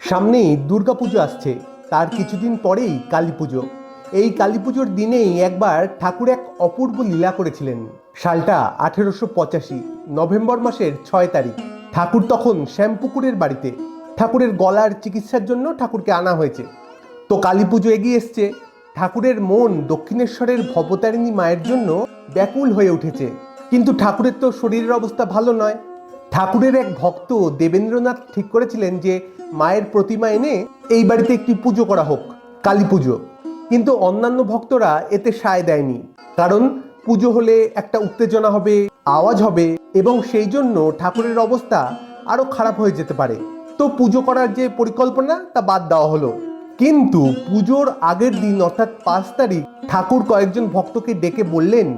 সামনেই দুর্গাপুজো আসছে। তার কিছুদিন পরেই কালী পুজো। এই কালী পুজোর দিনেই একবার ঠাকুর এক অপূর্ব লীলা করেছিলেন। সালটা আঠেরোশো পঁচাশি, নভেম্বর মাসের ছয় তারিখ। ঠাকুর তখন শ্যামপুকুরের বাড়িতে। ঠাকুরের গলার চিকিৎসার জন্য ঠাকুরকে আনা হয়েছে। তো কালী পুজো এগিয়ে এসছে। ঠাকুরের মন দক্ষিণেশ্বরের ভবতারিণী মায়ের জন্য ব্যাকুল হয়ে উঠেছে। কিন্তু ঠাকুরের তো শরীরের অবস্থা ভালো নয়। ঠাকুরের এক ভক্ত দেবেন্দ্রনাথ ঠিক করেছিলেন যে মায়ের প্রতিমা এনে এই বাড়িতে একটি পুজো করা হোক, কালী পুজো। কিন্তু অন্যান্য ভক্তরা এতে সায় দেয়নি। কারণ পুজো হলে একটা উত্তেজনা হবে, আওয়াজ হবে এবং সেই জন্য ঠাকুরের অবস্থা আরও খারাপ হয়ে যেতে পারে। তো পুজো করার যে পরিকল্পনা, তা বাদ দেওয়া হলো। কিন্তু পুজোর আগের দিন, অর্থাৎ পাঁচ তারিখ, ঠাকুর কয়েকজন ভক্তকে ডেকে বললেন,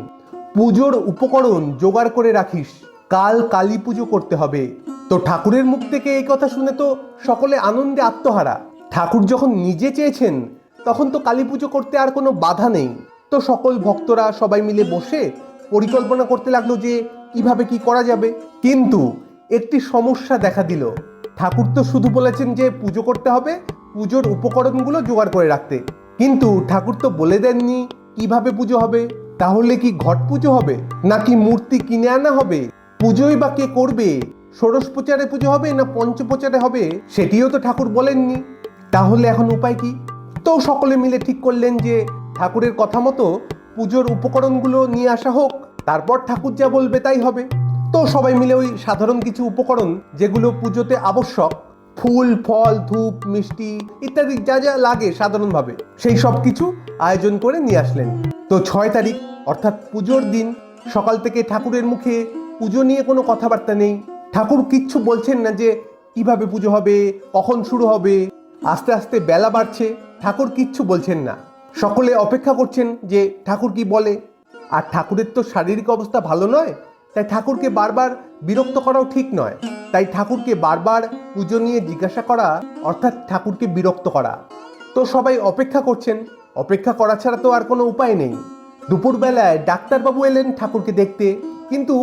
পুজোর উপকরণ জোগাড় করে রাখিস। কাল কালী পুজো করতে হবে। তো ঠাকুরের মুখ থেকে এই কথা শুনে তো সকলে আনন্দে আত্মহারা। ঠাকুর যখন নিজে চেয়েছেন, তখন তো কালী পুজো করতে আর কোনো বাধা নেই। তো সকল ভক্তরা সবাই মিলে বসে পরিকল্পনা করতে লাগল যে কীভাবে কি করা যাবে। কিন্তু একটি সমস্যা দেখা দিল। ঠাকুর তো শুধু বলেছেন যে পুজো করতে হবে, পুজোর উপকরণগুলো জোগাড় করে রাখতে। কিন্তু ঠাকুর তো বলে দেননি কীভাবে পুজো হবে? তাহলে কি ঘট পুজো হবে? নাকি মূর্তি কিনে আনা হবে? পুজোই বা কে করবে? ষোড়শ প্রচারে পুজো হবে না পঞ্চপ্রচারে হবে? সেটিও তো ঠাকুর বলেননি। তাহলে এখন উপায় কি? তো সকলে মিলে ঠিক করলেন যে ঠাকুরের কথা মতো পুজোর উপকরণগুলো নিয়ে আসা হোক, তারপর ঠাকুর যা বলবে তাই হবে। তো সবাই মিলে ওই সাধারণ কিছু উপকরণ, যেগুলো পুজোতে আবশ্যক, ফুল, ফল, ধূপ, মিষ্টি ইত্যাদি যা যা লাগে সাধারণভাবে, সেই সব কিছু আয়োজন করে নিয়ে আসলেন। তো ছয় তারিখ, অর্থাৎ পুজোর দিন, সকাল থেকে ঠাকুরের মুখে পুজো নিয়ে কোনো কথাবার্তা নেই। ঠাকুর কিচ্ছু বলছেন না যে কীভাবে পুজো হবে, কখন শুরু হবে। আস্তে আস্তে বেলা বাড়ছে, ঠাকুর কিচ্ছু বলছেন না। সকলে অপেক্ষা করছেন যে ঠাকুর কি বলে। আর ঠাকুরের তো শারীরিক অবস্থা ভালো নয়, তাই ঠাকুরকে বারবার বিরক্ত করাও ঠিক নয়। তাই ঠাকুরকে বারবার পুজো নিয়ে জিজ্ঞাসা করা, অর্থাৎ ঠাকুরকে বিরক্ত করা। তো সবাই অপেক্ষা করছেন, অপেক্ষা করা ছাড়া তো আর কোনো উপায় নেই। দুপুরবেলায় ডাক্তারবাবু এলেন ঠাকুরকে দেখতে, কিন্তু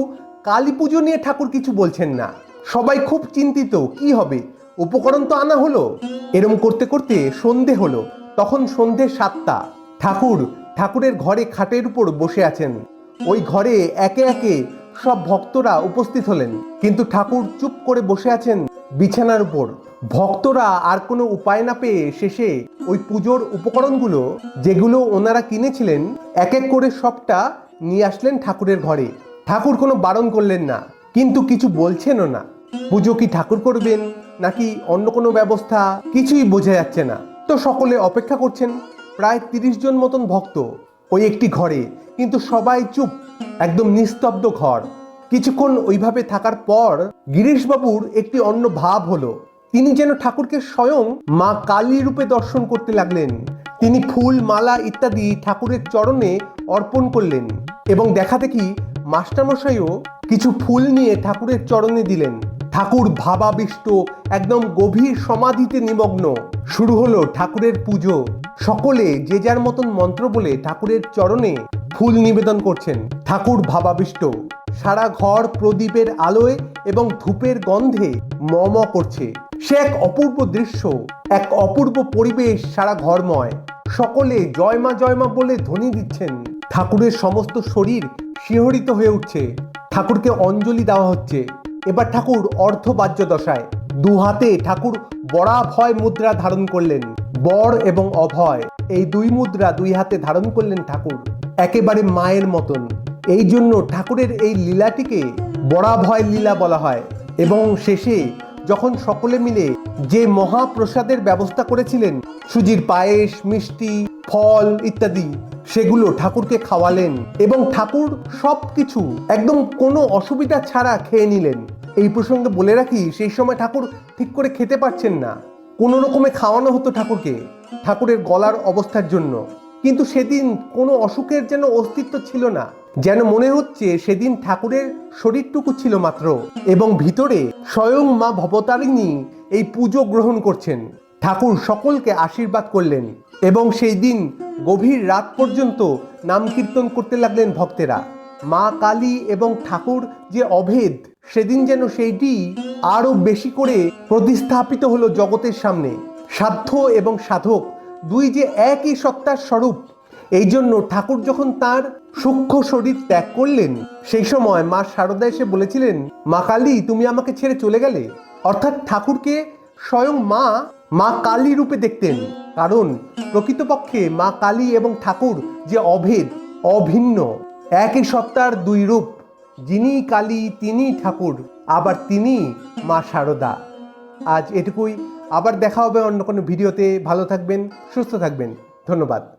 কালী পুজো নিয়ে ঠাকুর কিছু বলছেন না। সবাই খুব চিন্তিত, কি হবে? উপকরণ তো আনা হলো। এরম করতে করতে সন্ধে হলো। তখন সন্ধে সাতটা। ঠাকুর, ঠাকুরের ঘরে খাটের উপর বসে আছেন। ওই ঘরে একে একে সব ভক্তরা উপস্থিত হলেন। কিন্তু ঠাকুর চুপ করে বসে আছেন বিছানার উপর। ভক্তরা আর কোনো উপায় না পেয়ে শেষে ওই পুজোর উপকরণগুলো, যেগুলো ওনারা কিনেছিলেন এক এক করে সবটা নিয়ে আসলেন ঠাকুরের ঘরে। ঠাকুর কোনো বারণ করলেন না, কিন্তু কিছু বলছেনও না। পুজো কি ঠাকুর করবেন, নাকি অন্য কোনো ব্যবস্থা? কিছুই বোঝা যাচ্ছে না। তো সকলে অপেক্ষা করছেন, প্রায় তিরিশ জন মতন ভক্ত ওই একটি ঘরে, কিন্তু সবাই চুপ, একদম নিস্তব্ধ ঘর। কিছুক্ষণ ওইভাবে থাকার পর গিরিশবাবুর একটি অন্য ভাব হলো। তিনি যেন ঠাকুরকে স্বয়ং মা কালী রূপে দর্শন করতে লাগলেন। তিনি ফুল, মালা ইত্যাদি ঠাকুরের চরণে অর্পণ করলেন এবং দেখা দেখি মাস্টারমশাইও কিছু ফুল নিয়ে ঠাকুরের চরণে দিলেন। ঠাকুর ভাবাবিষ্ট, একদম গভীর সমাধিতে নিমগ্ন। শুরু হলো ঠাকুরের পুজো। সকলে যে যার মতন মন্ত্র বলে ঠাকুরের চরণে ফুল নিবেদন করছেন। ঠাকুর ভাবাবিষ্ট। সারা ঘর প্রদীপের আলোয় এবং ধূপের গন্ধে ম ম করছে। সে এক অপূর্ব দৃশ্য, এক অপূর্ব পরিবেশ সারা ঘরময়। সকলে জয় মা জয় মা বলে ধ্বনি দিচ্ছেন। ঠাকুরের সমস্ত শরীর শিহরিত হয়ে উঠছে। ঠাকুরকে অঞ্জলি দেওয়া হচ্ছে। এবার ঠাকুর অর্ধবাহ্য দশায় দু হাতে ঠাকুর বরাভয় মুদ্রা ধারণ করলেন, বর এবং অভয়। এই দুই মুদ্রা দুই হাতে ধারণ করলেন ঠাকুর, একেবারে মায়ের মতন। এই জন্য ঠাকুরের এই লীলাটিকে বরাভয় লীলা বলা হয় এবং শেষে যখন সকলে মিলে যে মহাপ্রসাদের ব্যবস্থা করেছিলেন, সুজির পায়েস, মিষ্টি, ফল ইত্যাদি, সেগুলো ঠাকুরকে খাওয়ালেন এবং ঠাকুর সব কিছু একদম কোনো অসুবিধা ছাড়া খেয়ে নিলেন। এই প্রসঙ্গে বলে রাখি, সেই সময় ঠাকুর ঠিক করে খেতে পারছেন না। কোনো রকমে খাওয়ানো হতো ঠাকুরকে, ঠাকুরের গলার অবস্থার জন্য। কিন্তু সেদিন কোনো অসুখের যেন অস্তিত্ব ছিল না। যেন মনে হচ্ছে সেদিন ঠাকুরের শরীরটুকু ছিল মাত্র এবং ভিতরে স্বয়ং মা ভবতারিণী এই পুজো গ্রহণ করছেন। ঠাকুর সকলকে আশীর্বাদ করলেন এবং সেই দিন গভীর রাত পর্যন্ত নাম কীর্তন করতে লাগলেন ভক্তেরা। মা কালী এবং ঠাকুর যে অভেদ, সেদিন যেন সেইটি আরও বেশি করে প্রতিস্থাপিত হলো জগতের সামনে। সাধ্য এবং সাধক দুই যে একই সত্তার স্বরূপ, এই জন্য ঠাকুর যখন তার সূক্ষ্ম শরীর ত্যাগ করলেন। সেই সময় মা শারদা এসে বলেছিলেন, মা কালী, তুমি আমাকে ছেড়ে চলে গেলে। অর্থাৎ ঠাকুরকে স্বয়ং মা মা কালী রূপে দেখতেন। কারণ প্রকৃতপক্ষে মা কালী এবং ঠাকুর যে অভেদ, অভিন্ন, একই সত্তার দুই রূপ, যিনি কালী, তিনি ঠাকুর, আবার তিনি মা শারদা আজ এটুকুই। আবার দেখা হবে অন্য কোনো ভিডিওতে। ভালো থাকবেন, সুস্থ থাকবেন। ধন্যবাদ।